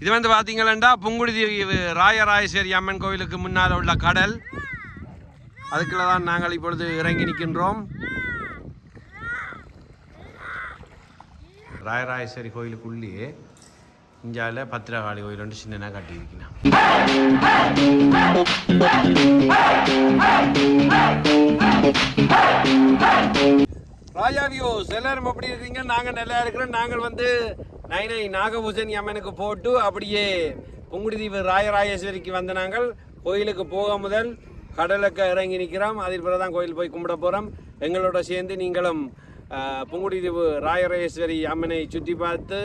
இது வந்து பார்த்தீங்களா புங்குடுதி ராயராயேஸ்வரி அம்மன் கோவிலுக்கு முன்னால் உள்ள கடல். அதுக்குள்ள தான் நாங்கள் இப்பொழுது இறங்கி நிற்கின்றோம். ராயராயேஸ்வரி கோயிலுக்குள்ளேயே இந்தியாவில் பத்திரகாளி கோயில் வந்து சின்னனாக கட்டியிருக்கணும் ராஜா வியூஸ் எல்லாரும் எப்படி இருக்கீங்க? நாங்கள் நல்லா இருக்கிறோம். நாங்கள் வந்து நைனை நாகபூசணி அம்மனுக்கு போட்டு அப்படியே புங்குடுதீவு ராயராஜேஸ்வரிக்கு வந்த நாங்கள் கோயிலுக்கு போக முதல் கடலுக்கு இறங்கி நிற்கிறோம். அதில் பிறகு தான் கோயில் போய் கும்பிட போகிறோம் எங்களோட சேர்ந்து நீங்களும் புங்குடுதீவு ராயராஜேஸ்வரி அம்மனை சுற்றி பார்த்து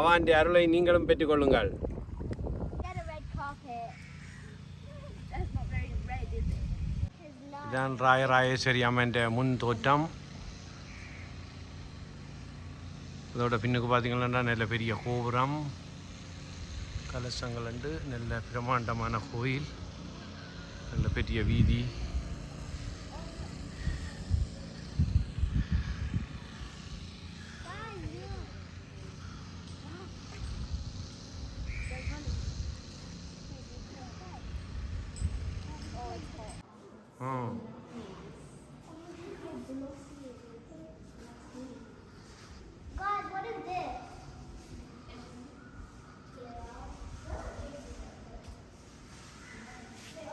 அவாண்டி அருளை நீங்களும் பெற்றுக்கொள்ளுங்கள். இதான் ராயராஜேஸ்வரி அம்மன் முன் தோற்றம். இதோட பின்னுக்கு பார்த்தீங்கன்னா நல்ல பெரிய கோபுரம். கலசங்கள் உண்டு நல்ல பிரமாண்டமான கோயில். நல்ல பெரிய வீதி. Oh.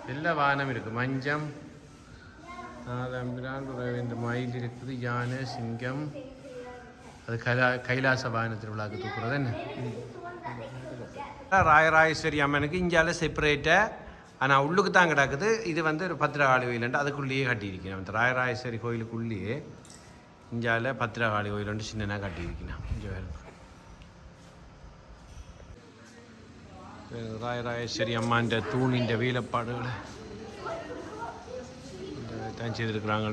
எல்லா வானம் இருக்குது மஞ்சம் நாதம்பிரான் இந்த மயில் இருக்குது யானை சிங்கம் அது கைலா கைலாச வாகன உள்ளாக்கு தூக்குறது என்ன ராயராஜேஸ்வரி அம்மனுக்கு இங்கால செப்பரேட்டாக ஆனால் உள்ளுக்கு தான் கிடக்குது இது வந்து ஒரு பத்திரகாளி கோயிலுண்டு அதுக்குள்ளேயே கட்டியிருக்கணும் அந்த ராயராஜேஸ்வரி கோயிலுக்குள்ளேயே இஞ்சால பத்திரகாளி கோயிலுண்டு சின்னனாக கட்டியிருக்கணும் இங்கே வேறு ராயராஜேஸ்வரி அம்மான்ற தூணின்ற வேலைப்பாடுகளை தான் செய்திருக்கிறாங்க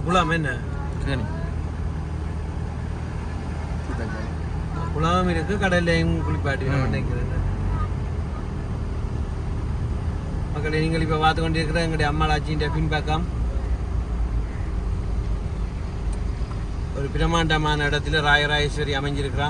குலாம் என்ன? குலாம் இருக்கு கடல்லையும் குளிப்பாட்டி நினைக்கிறேன் மக்களை நீங்கள் இப்போ பார்த்து கொண்டிருக்கிற எங்களுடைய அம்மாளாச்சின்ற பின்பக்கம். ஒரு பிரமாண்டமான இடத்துல ராயராஜேஸ்வரி அமைஞ்சிருக்கிறா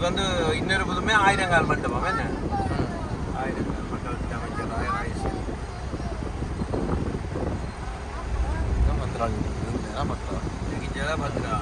இது வந்து இன்னொரு புதுமே ஆயிரங்கால் மண்டபம் என்ன? ஆயிரங்கால் மண்டபத்தில் அமைச்சர் ராயராயேஸ்வரி பத்ரா பத்ரா பத்ரா